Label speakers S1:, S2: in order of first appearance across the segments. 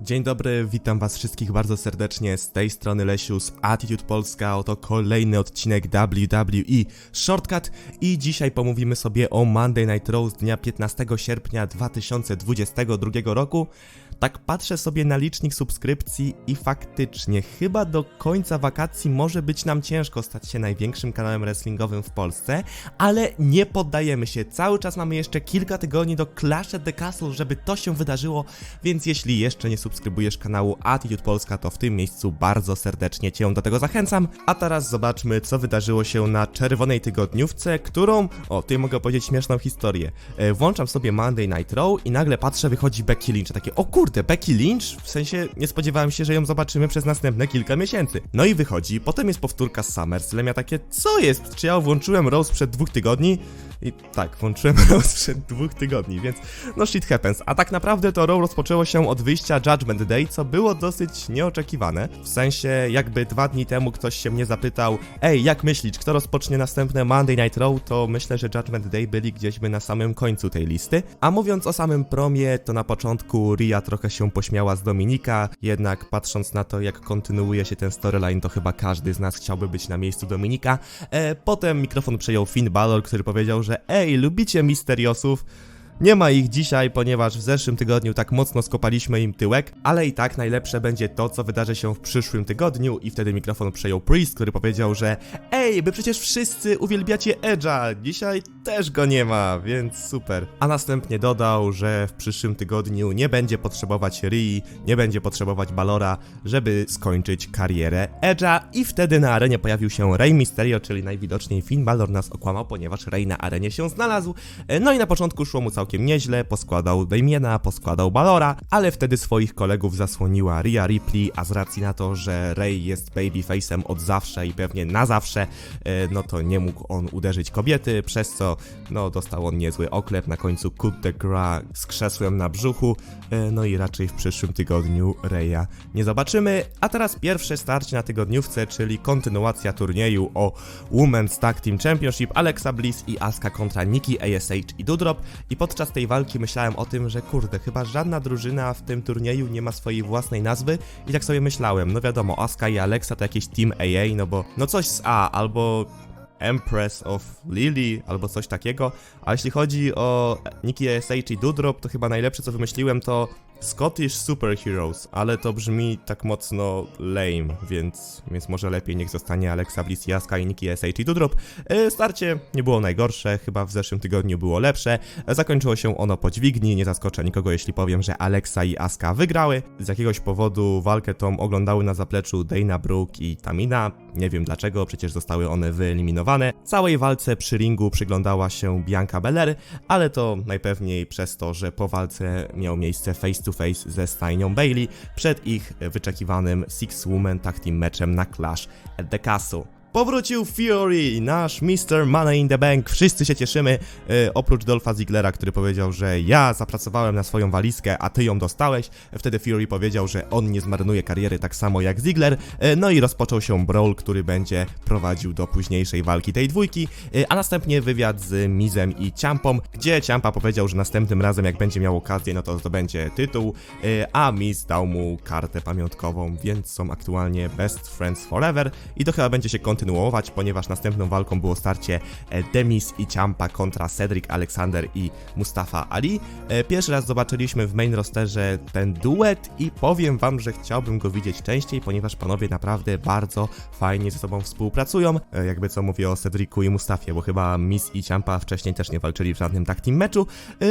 S1: Dzień dobry, witam was wszystkich bardzo serdecznie, z tej strony Lesiu z Attitude Polska, oto kolejny odcinek WWE Shortcut. I dzisiaj pomówimy sobie o Monday Night Raw z dnia 15 sierpnia 2022 roku. Tak patrzę sobie na licznik subskrypcji i faktycznie chyba do końca wakacji może być nam ciężko stać się największym kanałem wrestlingowym w Polsce, ale nie poddajemy się, cały czas mamy jeszcze kilka tygodni do Clash at the Castle, żeby to się wydarzyło, więc jeśli jeszcze nie subskrybujesz kanału Attitude Polska, to w tym miejscu bardzo serdecznie Cię do tego zachęcam. A teraz zobaczmy, co wydarzyło się na czerwonej tygodniówce, którą, o, tutaj mogę powiedzieć śmieszną historię. E, włączam sobie Monday Night Raw i nagle patrzę, wychodzi Becky Lynch, takie, o kurde, Becky Lynch? W sensie, nie spodziewałem się, że ją zobaczymy przez następne kilka miesięcy. No i wychodzi, potem jest powtórka z SummerSlam, ja takie, co jest? Czy ja włączyłem Raw sprzed dwóch tygodni? I tak, włączyłem Raw sprzed dwóch tygodni, więc no shit happens. A tak naprawdę to Raw rozpoczęło się od wyjścia Judgment Day, co było dosyć nieoczekiwane. W sensie, jakby dwa dni temu ktoś się mnie zapytał, ej, jak myślisz, kto rozpocznie następne Monday Night Raw, to myślę, że Judgment Day byli gdzieś by na samym końcu tej listy. A mówiąc o samym promie, to na początku Ria trochę się pośmiała z Dominika, jednak patrząc na to, jak kontynuuje się ten storyline, to chyba każdy z nas chciałby być na miejscu Dominika. E, potem mikrofon przejął Finn Balor, który powiedział, że ej, lubicie misteriosów? Nie ma ich dzisiaj, ponieważ w zeszłym tygodniu tak mocno skopaliśmy im tyłek, ale i tak najlepsze będzie to, co wydarzy się w przyszłym tygodniu i wtedy mikrofon przejął Priest, który powiedział, że Ej, wy przecież wszyscy uwielbiacie Edge'a, dzisiaj też go nie ma, więc super. A następnie dodał, że w przyszłym tygodniu nie będzie potrzebować Rii, nie będzie potrzebować Balora, żeby skończyć karierę Edge'a i wtedy na arenie pojawił się Rey Mysterio, czyli najwidoczniej Finn Balor nas okłamał, ponieważ Rey na arenie się znalazł. E, No i na początku szło mu całkiem nieźle, poskładał Damiena, poskładał Balora, ale wtedy swoich kolegów zasłoniła Rhea Ripley, a z racji na to, że Rey jest babyface'em od zawsze i pewnie na zawsze, e, no to nie mógł on uderzyć kobiety, przez co no dostał on niezły oklep, na końcu coup de grace z krzesłem na brzuchu, e, no i raczej w przyszłym tygodniu Reya nie zobaczymy. A teraz pierwsze starcie na tygodniówce, czyli kontynuacja turnieju o Women's Tag Team Championship. Alexa Bliss i Asuka kontra Nikki ASH i Dudrop. I podczas tej walki myślałem o tym, że kurde, chyba żadna drużyna w tym turnieju nie ma swojej własnej nazwy. I tak sobie myślałem, no wiadomo, Asuka i Alexa to jakieś Team AA, no bo no coś z A, albo Empress of Lily albo coś takiego. A jeśli chodzi o Nikki ASH i Dudrop, to chyba najlepsze co wymyśliłem to Scottish Superheroes, ale to brzmi tak mocno lame, więc, więc może lepiej niech zostanie Alexa Bliss, Jaska i Nikki ASH i Dudrop. E, Starcie nie było najgorsze, chyba w zeszłym tygodniu było lepsze. Zakończyło się ono po dźwigni, nie zaskoczę nikogo jeśli powiem, że Alexa i Aska wygrały. Z jakiegoś powodu walkę tą oglądały na zapleczu Dana Brooke i Tamina. Nie wiem dlaczego, przecież zostały one wyeliminowane. Całej walce przy ringu przyglądała się Bianca Belair, ale to najpewniej przez to, że po walce miał miejsce face to face ze stajnią Bailey przed ich wyczekiwanym Six Woman Tag Team meczem na Clash at the Castle. Powrócił Fury, nasz Mr. Money in the Bank. Wszyscy się cieszymy, e, oprócz Dolpha Ziglera, który powiedział, że ja zapracowałem na swoją walizkę, a ty ją dostałeś. Wtedy Fury powiedział, że on nie zmarnuje kariery tak samo jak Ziggler. E, no i rozpoczął się brawl, który będzie prowadził do późniejszej walki tej dwójki, e, a następnie wywiad z Mizem i Ciampą, gdzie Ciampa powiedział, że następnym razem jak będzie miał okazję, no to zdobędzie tytuł, e, a Miz dał mu kartę pamiątkową, więc są aktualnie best friends forever i to chyba będzie się kontynuować, ponieważ następną walką było starcie e, Demis i Ciampa kontra Cedric Alexander i Mustafa Ali. E, Pierwszy raz zobaczyliśmy w main rosterze ten duet i powiem wam, że chciałbym go widzieć częściej, ponieważ panowie naprawdę bardzo fajnie ze sobą współpracują. E, Jakby co mówię o Cedricu i Mustafie, bo chyba Miz i Ciampa wcześniej też nie walczyli w żadnym tag team meczu.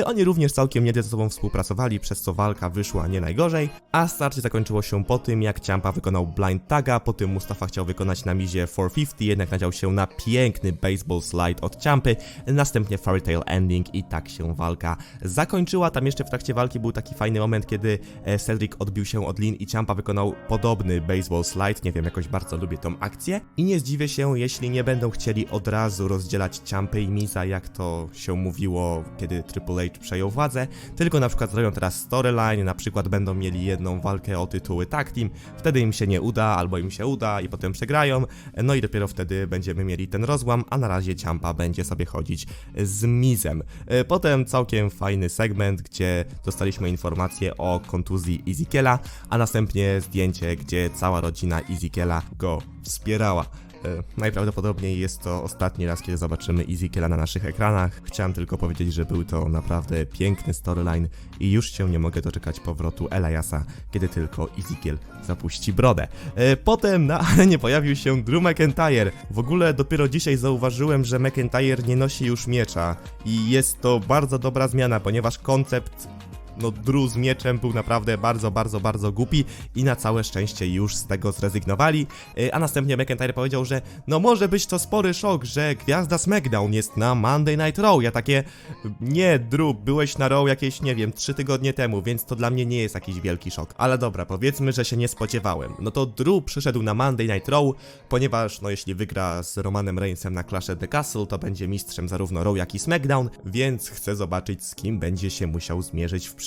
S1: Oni również całkiem nieźle ze sobą współpracowali, przez co walka wyszła nie najgorzej. A starcie zakończyło się po tym, jak Ciampa wykonał blind taga, po tym Mustafa chciał wykonać na mizie 450, jednak nadział się na piękny baseball slide od Ciampy, następnie fairy tale ending i tak się walka zakończyła. Tam jeszcze w trakcie walki był taki fajny moment, kiedy e, Cedric odbił się od Lin i Ciampa wykonał podobny baseball slide, nie wiem, jakoś bardzo lubię tą akcję i nie zdziwię się, jeśli nie będą chcieli od razu rozdzielać Ciampy i Miza, jak to się mówiło, kiedy Triple H przejął władzę, tylko na przykład zrobią teraz storyline, na przykład będą mieli jedną walkę o tytuły tag team, wtedy im się nie uda, albo im się uda i potem przegrają, no i dopiero wtedy będziemy mieli ten rozłam, a na razie Ciampa będzie sobie chodzić z Mizem. E, Potem całkiem fajny segment, gdzie dostaliśmy informację o kontuzji Ezekiela, a następnie zdjęcie, gdzie cała rodzina Ezekiela go wspierała. E, Najprawdopodobniej jest to ostatni raz, kiedy zobaczymy Ezekiela na naszych ekranach. Chciałem tylko powiedzieć, że był to naprawdę piękny storyline i już się nie mogę doczekać powrotu Eliasa, kiedy tylko Ezekiel zapuści brodę. E, Potem na arenie pojawił się Drew McIntyre. W ogóle dopiero dzisiaj zauważyłem, że McIntyre nie nosi już miecza i jest to bardzo dobra zmiana, ponieważ koncept no Drew z mieczem był naprawdę bardzo, bardzo, bardzo głupi i na całe szczęście już z tego zrezygnowali, Yy, a następnie McIntyre powiedział, że no może być to spory szok, że gwiazda SmackDown jest na Monday Night Raw. Ja takie, nie Drew, byłeś na Raw jakieś, nie wiem, trzy tygodnie temu, więc to dla mnie nie jest jakiś wielki szok. Ale dobra, powiedzmy, że się nie spodziewałem. No to Drew przyszedł na Monday Night Raw, ponieważ no jeśli wygra z Romanem Reignsem na Clash the Castle, to będzie mistrzem zarówno Raw jak i SmackDown, więc chcę zobaczyć z kim będzie się musiał zmierzyć w przyszłości.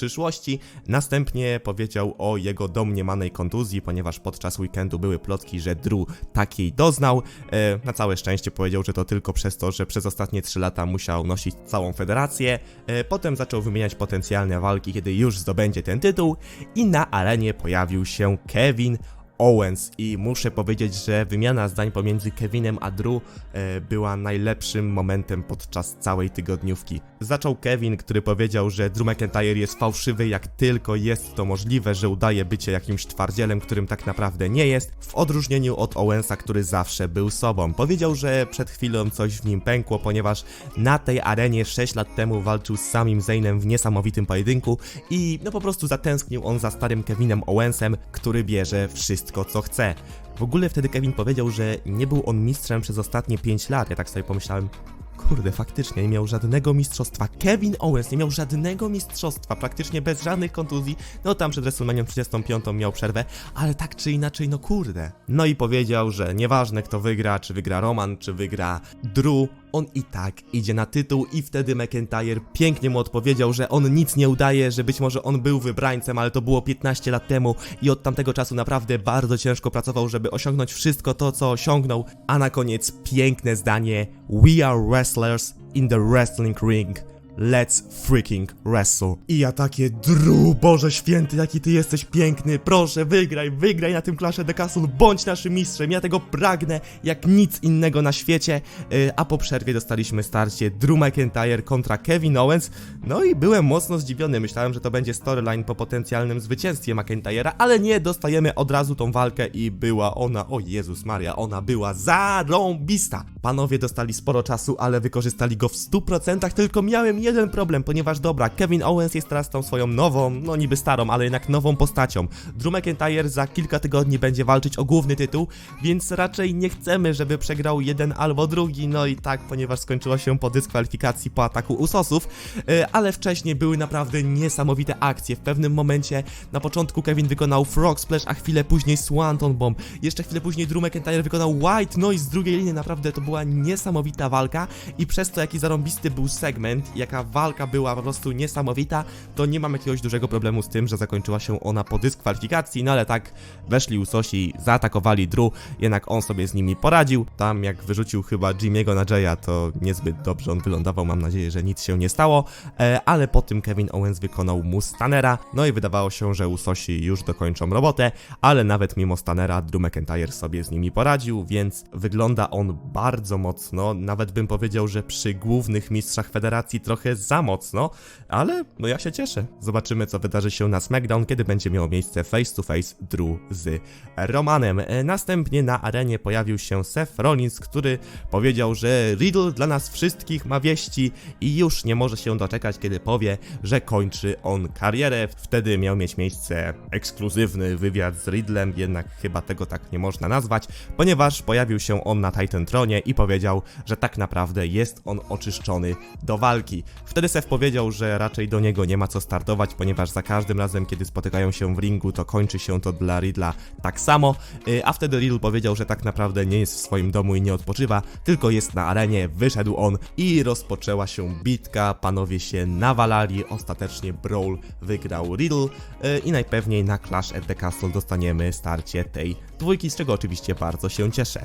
S1: Następnie powiedział o jego domniemanej kontuzji, ponieważ podczas weekendu były plotki, że Drew takiej doznał. E, na całe szczęście powiedział, że to tylko przez to, że przez ostatnie 3 lata musiał nosić całą federację. E, potem zaczął wymieniać potencjalne walki, kiedy już zdobędzie ten tytuł i na arenie pojawił się Kevin Owens i muszę powiedzieć, że wymiana zdań pomiędzy Kevinem a Drew e, była najlepszym momentem podczas całej tygodniówki. Zaczął Kevin, który powiedział, że Drew McIntyre jest fałszywy jak tylko jest to możliwe, że udaje bycie jakimś twardzielem, którym tak naprawdę nie jest, w odróżnieniu od Owensa, który zawsze był sobą. Powiedział, że przed chwilą coś w nim pękło, ponieważ na tej arenie 6 lat temu walczył z samym Zainem w niesamowitym pojedynku i no po prostu zatęsknił on za starym Kevinem Owensem, który bierze wszystko co chce. W ogóle wtedy Kevin powiedział, że nie był on mistrzem przez ostatnie 5 lat. Ja tak sobie pomyślałem, kurde, faktycznie nie miał żadnego mistrzostwa. Kevin Owens nie miał żadnego mistrzostwa, praktycznie bez żadnych kontuzji. No tam przed WrestleMania 35 miał przerwę, ale tak czy inaczej, no kurde. No i powiedział, że nieważne kto wygra, czy wygra Roman, czy wygra Drew, on i tak idzie na tytuł i wtedy McIntyre pięknie mu odpowiedział, że on nic nie udaje, że być może on był wybrańcem, ale to było 15 lat temu i od tamtego czasu naprawdę bardzo ciężko pracował, żeby osiągnąć wszystko to, co osiągnął. A na koniec piękne zdanie: We are wrestlers in the wrestling ring. Let's freaking wrestle. I ja takie, Drew, Boże Święty, jaki ty jesteś piękny, proszę, wygraj, wygraj na tym of the Castle, bądź naszym mistrzem, ja tego pragnę jak nic innego na świecie. Yy, a po przerwie dostaliśmy starcie Drew McIntyre kontra Kevin Owens, no i byłem mocno zdziwiony, myślałem, że to będzie storyline po potencjalnym zwycięstwie McIntyre'a, ale nie, dostajemy od razu tą walkę i była ona, o Jezus Maria, ona była zarąbista. Panowie dostali sporo czasu, ale wykorzystali go w 100%, tylko miałem jeden problem, ponieważ dobra, Kevin Owens jest teraz tą swoją nową, no niby starą, ale jednak nową postacią. Drew McIntyre za kilka tygodni będzie walczyć o główny tytuł, więc raczej nie chcemy, żeby przegrał jeden albo drugi, no i tak, ponieważ skończyło się po dyskwalifikacji po ataku Usosów, yy, ale wcześniej były naprawdę niesamowite akcje. W pewnym momencie na początku Kevin wykonał Frog Splash, a chwilę później Swanton Bomb. Jeszcze chwilę później Drew McIntyre wykonał White Noise z drugiej linii. Naprawdę to była niesamowita walka i przez to jaki zarąbisty był segment, jaka walka była po prostu niesamowita, to nie mam jakiegoś dużego problemu z tym, że zakończyła się ona po dyskwalifikacji, no ale tak weszli Usosi, zaatakowali Drew, jednak on sobie z nimi poradził. Tam jak wyrzucił chyba Jimmy'ego na Jaya, to niezbyt dobrze on wylądował, mam nadzieję, że nic się nie stało, e, ale po tym Kevin Owens wykonał mu Stannera, no i wydawało się, że Usosi już dokończą robotę, ale nawet mimo Stannera Drew McIntyre sobie z nimi poradził, więc wygląda on bardzo mocno, nawet bym powiedział, że przy głównych mistrzach federacji trochę za mocno, ale no ja się cieszę. Zobaczymy co wydarzy się na SmackDown, kiedy będzie miało miejsce face to face Drew z Romanem. E, Następnie na arenie pojawił się Seth Rollins, który powiedział, że Riddle dla nas wszystkich ma wieści i już nie może się doczekać, kiedy powie, że kończy on karierę. Wtedy miał mieć miejsce ekskluzywny wywiad z Riddlem, jednak chyba tego tak nie można nazwać, ponieważ pojawił się on na Titan Tronie powiedział, że tak naprawdę jest on oczyszczony do walki. Wtedy Seth powiedział, że raczej do niego nie ma co startować, ponieważ za każdym razem, kiedy spotykają się w ringu, to kończy się to dla Riddla tak samo, y, a wtedy Riddle powiedział, że tak naprawdę nie jest w swoim domu i nie odpoczywa, tylko jest na arenie, wyszedł on i rozpoczęła się bitka, panowie się nawalali, ostatecznie Brawl wygrał Riddle. Y, i najpewniej na Clash at the Castle dostaniemy starcie tej dwójki, z czego oczywiście bardzo się cieszę.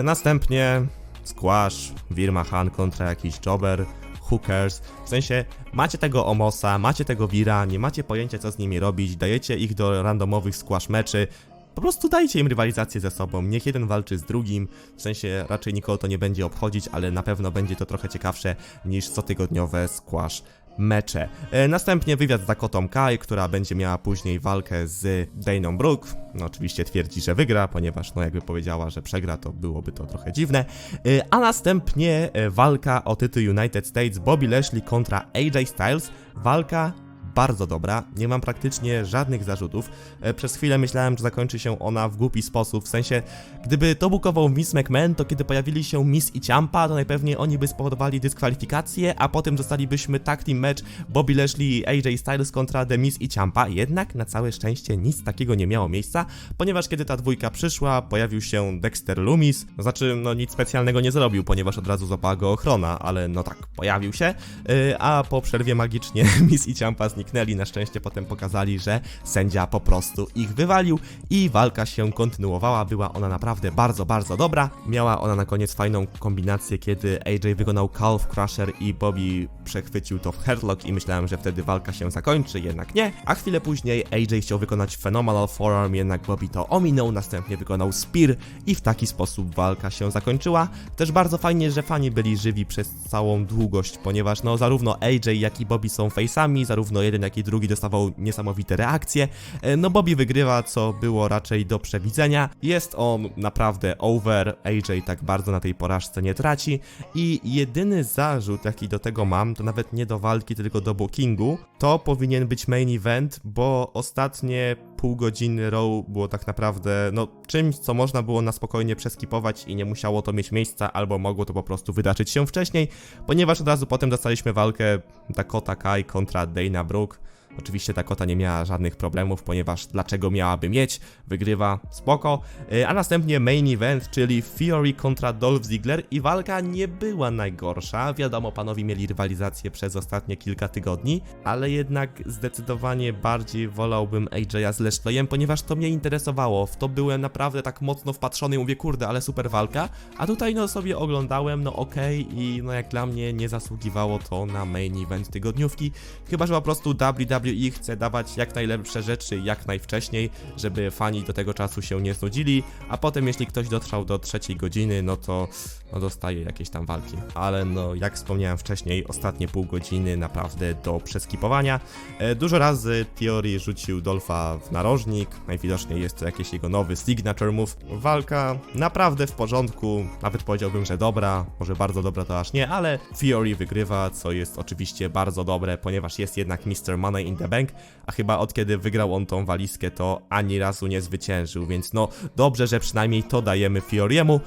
S1: Y, Następnie Squash, Wirma Han kontra jakiś Jobber, hookers. W sensie, macie tego Omosa, macie tego Wira, nie macie pojęcia co z nimi robić, dajecie ich do randomowych squash meczy. Po prostu dajcie im rywalizację ze sobą, niech jeden walczy z drugim, w sensie raczej nikogo to nie będzie obchodzić, ale na pewno będzie to trochę ciekawsze niż cotygodniowe squash mecze. E, następnie wywiad z Dakotą Kai, która będzie miała później walkę z Dayną Brooke. No oczywiście twierdzi, że wygra, ponieważ no jakby powiedziała, że przegra, to byłoby to trochę dziwne. E, a następnie e, walka o tytuł United States Bobby Lashley kontra AJ Styles. Walka bardzo dobra, nie mam praktycznie żadnych zarzutów. E, Przez chwilę myślałem, że zakończy się ona w głupi sposób, w sensie, gdyby to bukował Miss McMahon, to kiedy pojawili się Miss i Ciampa, to najpewniej oni by spowodowali dyskwalifikację, a potem dostalibyśmy tag team match Bobby Lashley AJ Styles kontra The Miss i Ciampa, jednak na całe szczęście nic takiego nie miało miejsca, ponieważ kiedy ta dwójka przyszła, pojawił się Dexter Loomis, to znaczy, no nic specjalnego nie zrobił, ponieważ od razu złapała go ochrona, ale no tak, pojawił się, Yy, a po przerwie magicznie Miss i Ciampa zniknęli, na szczęście potem pokazali, że sędzia po prostu ich wywalił i walka się kontynuowała, była ona naprawdę bardzo, bardzo dobra, miała ona na koniec fajną kombinację, kiedy AJ wykonał Calf Crusher i Bobby przechwycił to w headlock i myślałem, że wtedy walka się zakończy, jednak nie, a chwilę później AJ chciał wykonać Phenomenal Forearm, jednak Bobby to ominął, następnie wykonał Spear i w taki sposób walka się zakończyła. Też bardzo fajnie, że fani byli żywi przez całą długość, ponieważ no zarówno AJ jak i Bobby są face'ami, zarówno jeden jak i drugi dostawał niesamowite reakcje. E, No Bobby wygrywa, co było raczej do przewidzenia. Jest on naprawdę over, AJ tak bardzo na tej porażce nie traci i jedyny zarzut jaki do tego mam, to nawet nie do walki, tylko do bookingu, to powinien być main event, bo ostatnie pół godziny Raw było tak naprawdę no czymś, co można było na spokojnie przeskipować i nie musiało to mieć miejsca, albo mogło to po prostu wydarzyć się wcześniej, ponieważ od razu potem dostaliśmy walkę Dakota Kai kontra Dana Brooke. Oczywiście Dakota nie miała żadnych problemów, ponieważ dlaczego miałaby mieć? Wygrywa, spoko. Yy, A następnie main event, czyli Fury kontra Dolph Ziggler i walka nie była najgorsza. Wiadomo, panowie mieli rywalizację przez ostatnie kilka tygodni, ale jednak zdecydowanie bardziej wolałbym AJ'a z Lashleyem, ponieważ to mnie interesowało. W to byłem naprawdę tak mocno wpatrzony i mówię, kurde, ale super walka. A tutaj no sobie oglądałem, no okej i no jak dla mnie nie zasługiwało to na main event tygodniówki. Chyba, że po prostu WWE chce dawać jak najlepsze rzeczy jak najwcześniej, żeby fani do tego czasu się nie znudzili, a potem jeśli ktoś dotrwał do trzeciej godziny, no to no dostaje jakieś tam walki. Ale no, jak wspomniałem wcześniej, ostatnie pół godziny naprawdę do przeskipowania. E, dużo razy Theory rzucił Dolfa w narożnik, najwidoczniej jest to jakiś jego nowy signature move. Walka naprawdę w porządku, nawet powiedziałbym, że dobra, może bardzo dobra to aż nie, ale Theory wygrywa, co jest oczywiście bardzo dobre, ponieważ jest jednak Mr. Money in the Bank, a chyba od kiedy wygrał on tą walizkę, to ani razu nie zwyciężył, więc no dobrze, że przynajmniej to dajemy Fioriemu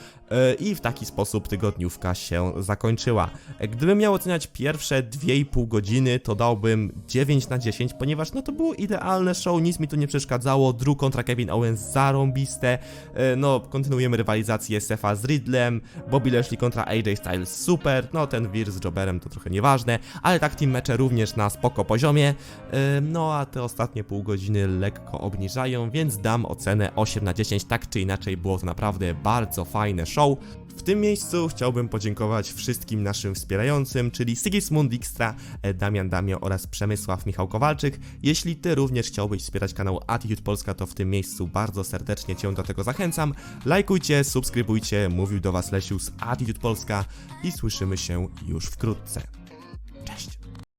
S1: i w taki sposób tygodniówka się zakończyła. E, Gdybym miał oceniać pierwsze 2,5 godziny, to dałbym 9 na 10, ponieważ no to było idealne show, nic mi tu nie przeszkadzało, Drew kontra Kevin Owens zarąbiste, E, no kontynuujemy rywalizację Sefa z Riddlem, Bobby Lashley kontra AJ Styles super, no ten wir z Jobberem to trochę nieważne, ale tak team mecze również na spoko poziomie, E, no a te ostatnie pół godziny lekko obniżają, więc dam ocenę 8 na 10, tak czy inaczej było to naprawdę bardzo fajne show. W tym miejscu chciałbym podziękować wszystkim naszym wspierającym, czyli Sigismund Dijkstra, e, Damian Damio oraz Przemysław Michał Kowalczyk. Jeśli Ty również chciałbyś wspierać kanał Attitude Polska, to w tym miejscu bardzo serdecznie Cię do tego zachęcam. Lajkujcie, subskrybujcie, mówił do Was Lesiu z Attitude Polska i słyszymy się już wkrótce.